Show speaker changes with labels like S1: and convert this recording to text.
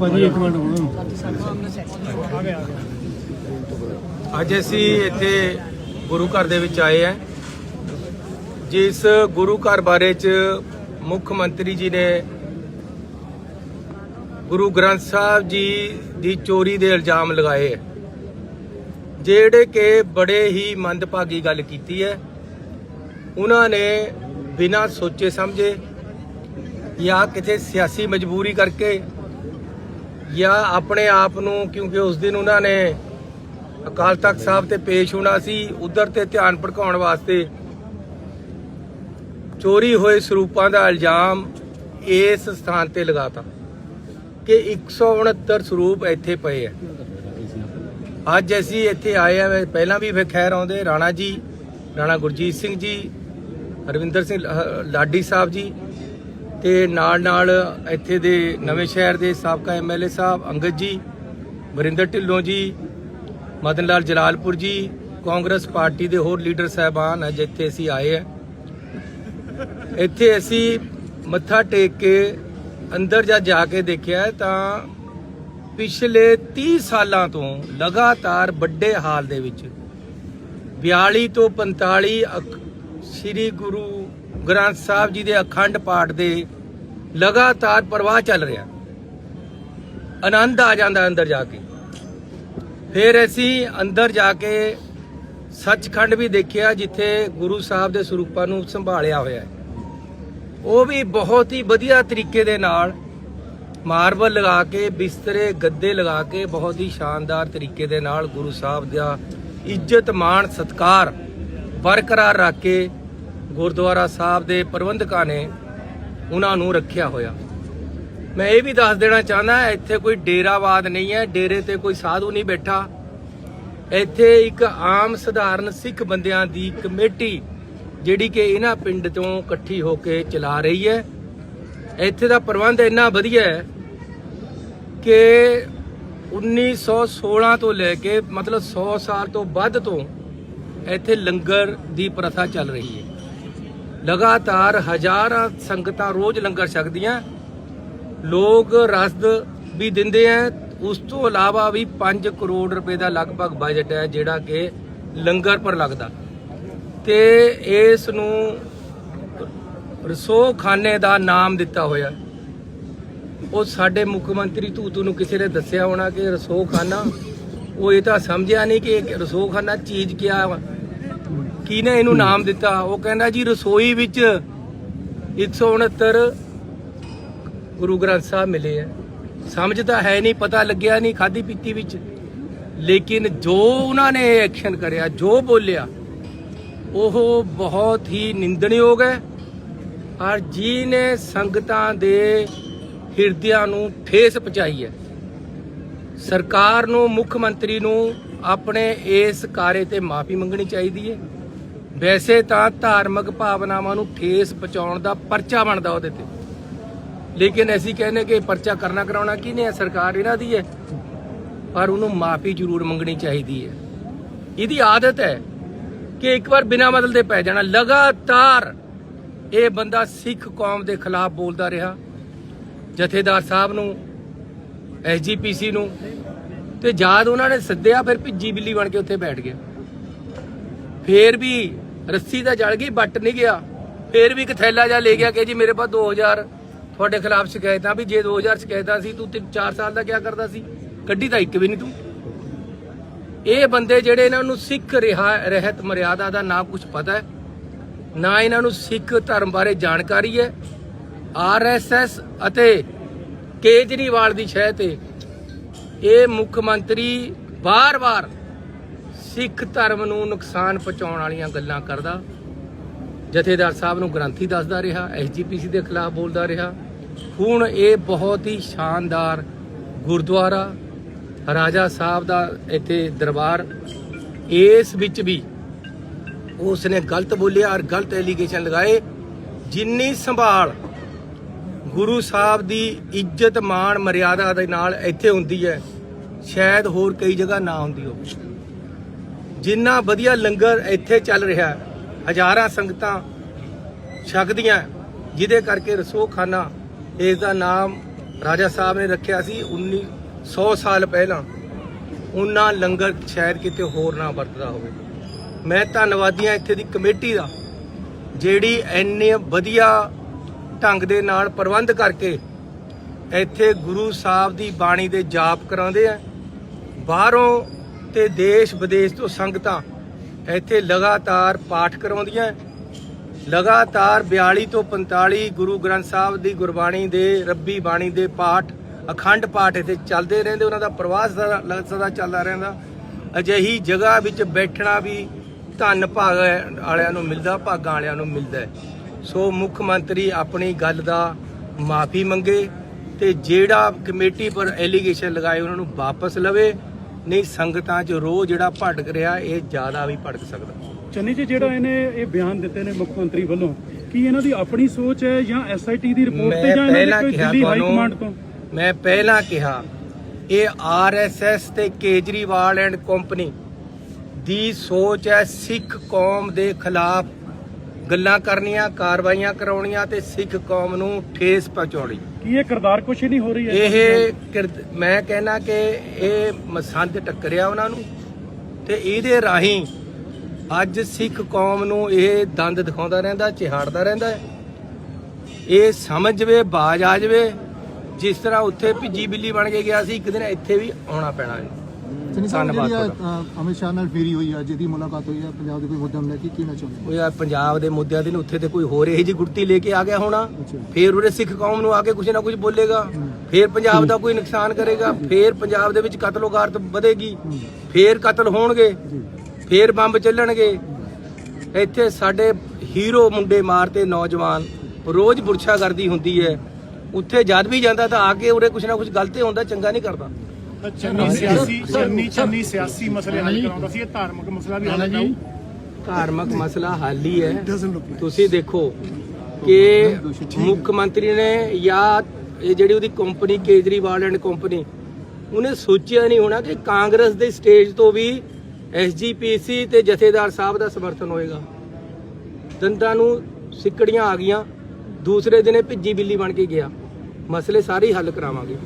S1: ਭਾਜੀ, ਇੱਕ ਮਿੰਟ ਹੁਣ।
S2: ਅੱਜ ਅਸੀਂ ਇੱਥੇ ਗੁਰੂ ਘਰ ਦੇ ਵਿੱਚ ਆਏ ਹਾਂ। ਜਿਸ ਗੁਰੂ ਘਰ ਬਾਰੇ ਚ ਮੁੱਖ ਮੰਤਰੀ ਜੀ ਨੇ ਗੁਰੂ ਗ੍ਰੰਥ ਸਾਹਿਬ ਜੀ ਦੀ ਚੋਰੀ ਦੇ ਇਲਜ਼ਾਮ ਲਗਾਏ ਹੈ। ਜਿਹੜੇ ਕਿ ਬੜੇ ਹੀ ਮੰਦਭਾਗੀ ਗੱਲ ਕੀਤੀ ਹੈ। ਉਹਨਾਂ ਨੇ ਬਿਨਾਂ ਸੋਚੇ ਸਮਝੇ ਜਾਂ ਕਿਤੇ ਸਿਆਸੀ ਮਜਬੂਰੀ ਕਰਕੇ ਜਾਂ ਆਪਣੇ ਆਪ ਨੂੰ, ਕਿਉਂਕਿ ਉਸ ਦਿਨ ਉਹਨਾਂ ਨੇ ਅਕਾਲ ਤਖਤ ਸਾਹਿਬ ਤੇ ਪੇਸ਼ ਹੋਣਾ ਸੀ, ਉਧਰ ਤੇ ਧਿਆਨ ਭਟਕਾਉਣ ਵਾਸਤੇ। ਚੋਰੀ ਹੋਏ ਸਰੂਪਾਂ ਦਾ ਇਲਜ਼ਾਮ ਇਸ ਸਥਾਨ ਤੇ ਲਗਾਤਾ ਕਿ 169 ਸਰੂਪ ਇੱਥੇ ਪਏ ਆ। ਅੱਜ ਅਸੀਂ ਇੱਥੇ ਆਏ ਆ ਪਹਿਲਾਂ ਵੀ ਫਿਰ ਖੈਰ ਆਉਂਦੇ, ਰਾਣਾ ਜੀ, ਰਾਣਾ ਗੁਰਜੀਤ ਸਿੰਘ ਜੀ, ਹਰਵਿੰਦਰ ਸਿੰਘ ਲਾਡੀ ਸਾਹਿਬ ਜੀ ਤੇ ਨਾਲ ਨਾਲ ਇੱਥੇ ਦੇ ਨਵੇਂ ਸ਼ਹਿਰ ਦੇ ਸਾਬਕਾ ਐਮਐਲਏ ਸਾਹਿਬ ਅੰਗਦ ਜੀ, ਵਰਿੰਦਰ ਢਿੱਲੋਂ ਜੀ, ਮਦਨ ਲਾਲ ਜਲਾਲਪੁਰ ਜੀ, ਕਾਂਗਰਸ ਪਾਰਟੀ ਦੇ ਹੋਰ ਲੀਡਰ ਸਾਹਿਬਾਨ ਅੱਜ ਇੱਥੇ ਅਸੀਂ ਆਏ ਆ। ਇੱਥੇ ਅਸੀਂ ਮੱਥਾ ਟੇਕ ਕੇ ਅੰਦਰ ਜਾ ਜਾ ਕੇ ਦੇਖਿਆ ਤਾਂ ਪਿਛਲੇ 30 ਸਾਲਾਂ ਤੋਂ ਲਗਾਤਾਰ ਵੱਡੇ ਹਾਲ ਦੇ ਵਿੱਚ 42 ਤੋਂ 45 ਅਖ- ਸ੍ਰੀ ਗੁਰੂ ਗ੍ਰੰਥ ਸਾਹਿਬ ਜੀ ਦੇ ਅਖੰਡ ਪਾਠ ਦੇ ਲਗਾਤਾਰ ਪ੍ਰਵਾਹ ਚੱਲ ਰਿਹਾ। ਆਨੰਦ ਆ ਜਾਂਦਾ ਅੰਦਰ ਜਾ ਕੇ। ਫਿਰ ਅਸੀਂ ਅੰਦਰ ਜਾ ਕੇ ਸੱਚਖੰਡ ਵੀ ਦੇਖਿਆ, ਜਿੱਥੇ ਗੁਰੂ ਸਾਹਿਬ ਦੇ ਸਰੂਪਾਂ ਨੂੰ ਸੰਭਾਲਿਆ ਹੋਇਆ ਹੈ। ਉਹ ਵੀ ਬਹੁਤ ਹੀ ਵਧੀਆ ਤਰੀਕੇ ਦੇ ਨਾਲ ਮਾਰਬਲ ਲਗਾ ਕੇ, ਬਿਸਤਰੇ, ਗੱਦੇ ਲਗਾ ਕੇ, ਬਹੁਤ ਹੀ ਸ਼ਾਨਦਾਰ ਤਰੀਕੇ ਦੇ ਨਾਲ ਗੁਰੂ ਸਾਹਿਬ ਦਾ ਇੱਜ਼ਤ ਮਾਣ ਸਤਕਾਰ ਬਰਕਰਾਰ ਰੱਖ ਕੇ ਗੁਰਦੁਆਰਾ ਸਾਹਿਬ ਦੇ ਪ੍ਰਬੰਧਕਾਂ ਨੇ ਉਹਨਾਂ ਨੂੰ ਰੱਖਿਆ ਹੋਇਆ। ਮੈਂ ਇਹ ਵੀ ਦੱਸ ਦੇਣਾ ਚਾਹੁੰਦਾ, ਇੱਥੇ ਕੋਈ ਡੇਰਾਵਾਦ ਨਹੀਂ ਹੈ, ਡੇਰੇ ਤੇ ਕੋਈ ਸਾਧੂ ਨਹੀਂ ਬੈਠਾ। ਇੱਥੇ ਇੱਕ ਆਮ ਸਧਾਰਨ ਸਿੱਖ ਬੰਦਿਆਂ ਦੀ ਕਮੇਟੀ ਜਿਹੜੀ ਕਿ ਇਹਨਾਂ ਪਿੰਡ ਤੋਂ ਇਕੱਠੀ ਹੋ ਕੇ ਚਲਾ ਰਹੀ ਹੈ। ਇੱਥੇ ਦਾ ਪ੍ਰਬੰਧ ਇੰਨਾ ਵਧੀਆ ਹੈ ਕਿ 1916 ਤੋਂ ਲੈ ਕੇ ਮਤਲਬ 100 ਸਾਲ ਤੋਂ ਵੱਧ ਤੋਂ ਇੱਥੇ ਲੰਗਰ ਦੀ ਪ੍ਰਥਾ ਚੱਲ ਰਹੀ ਹੈ। ਲਗਾਤਾਰ ਹਜ਼ਾਰਾਂ ਸੰਗਤਾਂ ਰੋਜ਼ ਲੰਗਰ ਛਕਦੀਆਂ। ਲੋਕ ਰਸਦ ਵੀ ਦਿੰਦੇ ਆ ਉਸ ਤੋਂ ਇਲਾਵਾ ਵੀ 5 ਕਰੋੜ ਰੁਪਏ ਦਾ ਲਗਭਗ ਬਜਟ ਹੈ ਜਿਹੜਾ ਕਿ ਲੰਗਰ ਪਰ ਲੱਗਦਾ। ਤੇ ਇਸ ਨੂੰ ਰਸੋਖਾਨੇ ਦਾ ਨਾਮ ਦਿੱਤਾ ਹੋਇਆ। ਉਹ ਸਾਡੇ ਮੁੱਖ ਮੰਤਰੀ ਧੂਤੂ ਨੂੰ ਕਿਸੇ ਨੇ ਦੱਸਿਆ ਹੋਣਾ ਕਿ ਰਸੋਖਾਨਾ, ਉਹ ਇਹ ਤਾਂ ਸਮਝਿਆ ਨਹੀਂ ਕਿ ਰਸੋਖਾਨਾ ਚੀਜ਼ ਕਿਆ ਵਾ ਕਿਹਨੇ ਇਹਨੂੰ ਨਾਮ ਦਿੱਤਾ, ਉਹ ਕਹਿੰਦਾ ਜੀ ਰਸੋਈ ਵਿੱਚ 169 ਗੁਰੂ ਗ੍ਰੰਥ ਸਾਹਿਬ ਮਿਲੇ ਆ। ਸਮਝ ਤਾਂ ਹੈ ਨਹੀਂ, ਪਤਾ ਲੱਗਿਆ ਨਹੀਂ ਖਾਦੀ ਪੀਤੀ ਵਿੱਚ। ਲੇਕਿਨ ਜੋ ਉਹਨਾਂ ਨੇ ਐਕਸ਼ਨ ਕਰਿਆ, ਜੋ ਬੋਲਿਆ, ਉਹ ਬਹੁਤ ਹੀ ਨਿੰਦਣਯੋਗ ਹੈ। ਔਰ ਜੀ ਨੇ ਸੰਗਤਾਂ ਦੇ ਹਿਰਦਿਆਂ ਨੂੰ ਠੇਸ ਪਹੁੰਚਾਈ ਹੈ, ਸਰਕਾਰ ਨੂੰ, ਮੁੱਖ ਮੰਤਰੀ ਨੂੰ ਆਪਣੇ ਇਸ ਕਾਰੇ ਤੇ ਮਾਫੀ ਮੰਗਣੀ ਚਾਹੀਦੀ ਹੈ। ਵੈਸੇ ਤਾਂ ਧਾਰਮਿਕ ਭਾਵਨਾਵਾਂ ਨੂੰ ਠੇਸ ਪਹੁੰਚਾਉਣ ਦਾ ਪਰਚਾ ਬਣਦਾ ਉਹਦੇ ਤੇ। ਲੇਕਿਨ ਅਸੀਂ ਕਹਿੰਦੇ ਕਿ ਪਰਚਾ ਕਰਨਾ ਕਰਾਉਣਾ ਕਿਹਨੇ ਹੈ ਸਰਕਾਰ ਇਹਨਾਂ ਦੀ ਹੈ। ਪਰ ਉਹਨੂੰ ਮਾਫੀ ਜ਼ਰੂਰ ਮੰਗਣੀ ਚਾਹੀਦੀ ਹੈ। ਇਹਦੀ ਆਦਤ ਹੈ ਕਿ ਇੱਕ ਵਾਰ ਬਿਨਾਂ ਮਤਲਬ ਦੇ ਪੈ ਜਾਣਾ। ਲਗਾਤਾਰ ਇਹ ਬੰਦਾ ਸਿੱਖ ਕੌਮ ਦੇ ਖਿਲਾਫ ਬੋਲਦਾ ਰਿਹਾ। ਜਥੇਦਾਰ ਸਾਹਿਬ ਨੂੰ, ਐਸਜੀਪੀਸੀ ਨੂੰ ਤੇ ਜਦ ਉਹਨਾਂ ਨੇ ਸੱਦਿਆ ਫਿਰ ਭਿੱਜੀ ਬਿੱਲੀ ਬਣ ਕੇ ਉੱਥੇ ਬੈਠ ਗਿਆ। ਫੇਰ ਵੀ ਰੱਸੀ ਤਾਂ ਜਲ ਗਈ ਬੱਟ ਨਹੀਂ ਗਿਆ। ਫੇਰ ਵੀ ਇੱਕ ਥੈਲਾ ਜਾ ਲੈ ਗਿਆ ਕਿ ਜੀ ਮੇਰੇ ਪਾਸ 2000 ਤੁਹਾਡੇ ਖਿਲਾਫ ਸ਼ਿਕਾਇਤਾਂ ਵੀ, ਜੇ 2000 ਸ਼ਿਕਾਇਤਾਂ ਸੀ, ਤੂੰ 4 ਸਾਲ ਦਾ ਕੀ ਕਰਦਾ ਸੀ? ਕੱਢੀ ਤਾਂ ਇੱਕ ਵੀ ਨਹੀਂ ਤੂੰ। ਇਹ ਬੰਦੇ ਜਿਹੜੇ ਇਹਨਾਂ ਨੂੰ ਸਿੱਖ ਰਿਹਾ, ਰਹਿਤ ਮਰਿਆਦਾ ਦਾ ਨਾ ਕੁਝ ਪਤਾ ਹੈ, ਨਾ ਇਹਨਾਂ ਨੂੰ ਸਿੱਖ ਧਰਮ ਬਾਰੇ ਜਾਣਕਾਰੀ ਹੈ। ਆਰਐਸਐਸ ਅਤੇ ਕੇਜਰੀਵਾਲ ਦੀ ਸ਼ਹਿ ਤੇ ਇਹ ਮੁੱਖ ਮੰਤਰੀ ਵਾਰ-ਵਾਰ ਸਿੱਖ ਧਰਮ ਨੂੰ ਨੁਕਸਾਨ ਪਹੁੰਚਾਉਣ ਵਾਲੀਆਂ ਗੱਲਾਂ ਕਰਦਾ। ਜਥੇਦਾਰ ਸਾਹਿਬ ਨੂੰ ਗ੍ਰੰਥੀ ਦੱਸਦਾ ਰਿਹਾ ਐਸਜੀਪੀਸੀ ਦੇ ਖਿਲਾਫ ਬੋਲਦਾ ਰਿਹਾ। ਹੁਣ ਇਹ ਬਹੁਤ ਹੀ ਸ਼ਾਨਦਾਰ ਗੁਰਦੁਆਰਾ, ਰਾਜਾ ਸਾਹਿਬ ਦਾ ਇੱਥੇ ਦਰਬਾਰ, ਇਸ ਵਿੱਚ ਵੀ ਉਸ ਨੇ ਗਲਤ ਬੋਲਿਆ ਔਰ ਗਲਤ ਐਲੀਗੇਸ਼ਨ ਲਗਾਏ। ਜਿੰਨੀ ਸੰਭਾਲ ਗੁਰੂ ਸਾਹਿਬ ਦੀ ਇੱਜ਼ਤ, ਮਾਣ, ਮਰਿਆਦਾ ਦੇ ਨਾਲ ਇੱਥੇ ਹੁੰਦੀ ਹੈ, ਸ਼ਾਇਦ ਹੋਰ ਕਈ ਜਗ੍ਹਾ ਨਾ ਹੁੰਦੀ ਹੋਵੇ। ਜਿੰਨਾ ਵਧੀਆ ਲੰਗਰ ਇੱਥੇ ਚੱਲ ਰਿਹਾ ਹਜ਼ਾਰਾਂ ਸੰਗਤਾਂ ਛਕਦੀਆਂ ਜਿਹਦੇ ਕਰਕੇ ਰਸੋਖਾਨਾ ਇਸ ਦਾ ਨਾਮ ਰਾਜਾ ਸਾਹਿਬ ਨੇ ਰੱਖਿਆ ਸੀ 19 100 ਸਾਲ ਪਹਿਲਾਂ। ਉਹਨਾਂ ਲੰਗਰ ਸ਼ਾਇਦ ਕਿਤੇ ਹੋਰ ਨਾ ਵਰਤਦਾ ਹੋਵੇ। ਮੈਂ ਧੰਨਵਾਦੀ ਹਾਂ ਇੱਥੇ ਦੀ ਕਮੇਟੀ ਦਾ, ਜਿਹੜੀ ਇੰਨੇ ਵਧੀਆ ਢੰਗ ਦੇ ਨਾਲ ਪ੍ਰਬੰਧ ਕਰਕੇ ਇੱਥੇ ਗੁਰੂ ਸਾਹਿਬ ਦੀ ਬਾਣੀ ਦੇ ਜਾਪ ਕਰਾਉਂਦੇ ਆ ਬਾਹਰੋਂ ਤੇ ਦੇਸ਼ ਵਿਦੇਸ਼ ਤੋਂ ਸੰਗਤਾਂ ਇੱਥੇ ਲਗਾਤਾਰ ਪਾਠ ਕਰਾਉਂਦੀਆਂ ਲਗਾਤਾਰ 42 ਤੋਂ 45 ਗੁਰੂ ਗ੍ਰੰਥ ਸਾਹਿਬ ਦੀ ਗੁਰਬਾਣੀ ਦੇ, ਰੱਬੀ ਬਾਣੀ ਦੇ ਪਾਠ, ਅਖੰਡ ਪਾਠ ਇੱਥੇ ਚੱਲਦੇ ਰਹਿੰਦੇ, ਉਹਨਾਂ ਦਾ ਪ੍ਰਵਾਸ ਸਦਾ ਲ- ਚੱਲਦਾ ਰਹਿੰਦਾ। ਅਜਿਹੀ ਜਗ੍ਹਾ ਵਿੱਚ ਬੈਠਣਾ ਵੀ ਧੰਨ ਭਾਗ ਵਾਲਿਆਂ ਨੂੰ ਮਿਲਦਾ, ਭਾਗਾਂ ਵਾਲਿਆਂ ਨੂੰ ਮਿਲਦਾ ਸੋ ਮੁੱਖ ਮੰਤਰੀ ਆਪਣੀ ਗੱਲ ਦਾ ਮਾਫੀ ਮੰਗੇ ਤੇ ਜਿਹੜਾ ਕਮੇਟੀ ਪਰ ਐਲੀਗੇਸ਼ਨ ਲਗਾਏ, ਉਹਨਾਂ ਨੂੰ ਵਾਪਸ ਲਵੇ। ਨਹੀਂ ਸੰਗਤਾਂ 'ਚ ਰੋਹ ਜਿਹੜਾ ਭਟਕ ਰਿਹਾ ਇਹ ਜ਼ਿਆਦਾ ਵੀ ਭਟਕ ਸਕਦਾ।
S1: ਚੰਨੀ ਜੀ ਜਿਹੜਾ ਇਹਨੇ ਇਹ ਬਿਆਨ ਦਿੱਤੇ ਨੇ ਮੁੱਖ ਮੰਤਰੀ ਵੱਲੋਂ ਕੀ ਇਹਨਾਂ ਦੀ ਆਪਣੀ ਸੋਚ ਹੈ ਜਾਂ ਐਸਆਈਟੀ ਦੀ ਰਿਪੋਰਟ ਤੇ ਜਾਂ ਇਹਨਾਂ
S2: ਪਹਿਲਾਂ
S1: ਦੀ ਦਿੱਲੀ ਹਾਈ ਕਮਾਂਡ ਤੋਂ?
S2: ਮੈਂ ਪਹਿਲਾਂ ਕਿਹਾ ਇਹ ਆਰਐਸਐਸ ਤੇ ਕੇਜਰੀਵਾਲ ਐਂਡ ਕੰਪਨੀ ਦੀ ਸੋਚ ਹੈ ਸਿੱਖ ਕੌਮ ਦੇ ਖਿਲਾਫ ਗੱਲਾਂ ਕਰਨੀਆਂ ਕਾਰਵਾਈਆਂ ਕਰਾਉਣੀਆਂ ਤੇ ਸਿੱਖ ਕੌਮ ਨੂੰ ਠੇਸ ਪਹੁੰਚਾਉਣੀ।
S1: ਕੀ ਇਹ ਕਿਰਦਾਰ ਕੁਛ ਨਹੀਂ ਹੋ ਰਹੀ ਹੈ?
S2: ਇਹ ਕਿਰਦ- ਮੈਂ ਕਹਿਣਾ ਕਿ ਇਹ ਮਸੰਦ ਟੱਕਰਿਆ ਉਹਨਾਂ ਨੂੰ ਤੇ ਇਹਦੇ ਰਾਹੀਂ ਅੱਜ ਸਿੱਖ ਕੌਮ ਨੂੰ ਇਹ ਦੰਦ ਦਿਖਾਉਂਦਾ ਰਹਿੰਦਾ, ਚਿਹਾੜਦਾ ਰਹਿੰਦਾ ਹੈ। ਇਹ ਸਮਝ ਜਵੇ, ਬਾਜ ਆ ਜਵੇ, ਜਿਸ ਤਰ੍ਹਾਂ ਉੱਥੇ ਭਿੱਜੀ ਬਿੱਲੀ ਬਣ ਕੇ ਗਿਆ ਸੀ, ਇੱਕ ਦਿਨ ਇੱਥੇ ਵੀ ਆਉਣਾ ਪੈਣਾ ਹੈ।
S3: ਚੰਨੀ ਸਾਹਿਬ
S2: ਧੰਨਵਾਦ
S3: ਜਿਹੜੀ
S2: ਤੁਹਾਡਾ।
S3: ਅ, ਅਮਿਤ ਸ਼ਾਹ ਨਾਲ ਫੇਰੀ ਹੋਈ ਆ ਜਿਹਦੀ ਮੁਲਾਕਾਤ ਹੋਈ ਆ ਪੰਜਾਬ ਦੇ ਕੋਈ ਮੁੱਦਮ ਲੈ ਕੇ ਕੀ ਨਾ ਚਾਹੁੰਦੇ?
S2: ਉਹ ਯਾਰ ਪੰਜਾਬ ਦੇ ਮੁੱਦਿਆਂ ਦੀ ਨੂੰ ਉੱਥੇ ਤੇ ਕੋਈ ਹੋਰ ਇਹੀ ਜੀ ਗੁੜਤੀ ਲੈ ਕੇ ਆ ਗਿਆ ਹੋਣਾ।
S3: ਅੱਛਾ।
S2: ਫੇਰ ਉਹਦੇ ਸਿੱਖ ਕੌਮ ਨੂੰ ਆ ਕੇ ਕੁਝ ਨਾ ਕੁਝ ਬੋਲੇਗਾ। ਫੇਰ ਪੰਜਾਬ ਦਾ ਕੋਈ ਨੁਕਸਾਨ ਕਰੇਗਾ। ਫੇਰ ਪੰਜਾਬ ਦੇ ਵਿੱਚ ਕਤਲੋਗਾਰਤ ਵਧੇਗੀ। ਫੇਰ ਕਤਲ ਹੋਣਗੇ।
S3: ਜੀ।
S2: ਫੇਰ ਬੰਬ ਚੱਲਣਗੇ। ਇੱਥੇ ਸਾਡੇ ਹੀਰੋ ਮੁੰਡੇ ਮਾਰਤੇ ਨੌਜਵਾਨ ਰੋਜ਼ ਬੁਰਛਾਗਰਦੀ ਹੁੰਦੀ ਹੈ। ਉੱਥੇ ਜਦ ਵੀ ਜਾਂਦਾ ਤਾਂ ਆ ਕੇ ਉਰੇ ਕੁਝ ਨਾ ਕੁਝ ਗਲਤ ਹੁੰਦਾ ਚੰਗਾ ਨਹੀਂ ਕਰਦਾ।
S4: ਚੰਨੀ ਸਿਆਸੀ ਚੰਨੀ ਚੰਨੀ ਸਿਆਸੀ ਮਸਲੇ ਹੱਲ ਕਰਾਉਂਦਾ ਸੀ ਇਹ ਧਾਰਮਿਕ ਮਸਲਾ ਵੀ ਹੱਲ ਕਰਾਉ
S2: ਧਾਰਮਿਕ ਮਸਲਾ ਹੱਲ ਹੀ ਹੈ। ਤੁਸੀਂ ਦੇਖੋ ਕਿ ਮੁੱਖ ਮੰਤਰੀ ਨੇ ਜਾਂ ਇਹ ਜਿਹੜੀ ਉਹਦੀ ਕੰਪਨੀ ਕੇਜਰੀਵਾਲ ਐਂਡ ਕੰਪਨੀ ਉਹਨੇ ਸੋਚਿਆ ਨਹੀਂ ਹੋਣਾ ਕਿ ਕਾਂਗਰਸ ਦੇ ਸਟੇਜ ਤੋਂ ਵੀ ਐਸਜੀਪੀਸੀ ਤੇ ਜਥੇਦਾਰ ਸਾਹਿਬ ਦਾ ਸਮਰਥਨ ਹੋਏਗਾ। ਦੰਦਾਂ ਨੂੰ ਸਿੱਕੜੀਆਂ ਆ ਗਈਆਂ ਦੂਸਰੇ ਦਿਨੇ ਭਿੱਜੀ ਬਿੱਲੀ ਬਣ ਕੇ ਗਿਆ। ਮਸਲੇ ਸਾਰੇ ਹੀ ਹੱਲ ਕਰਾਵਾਂਗੇ।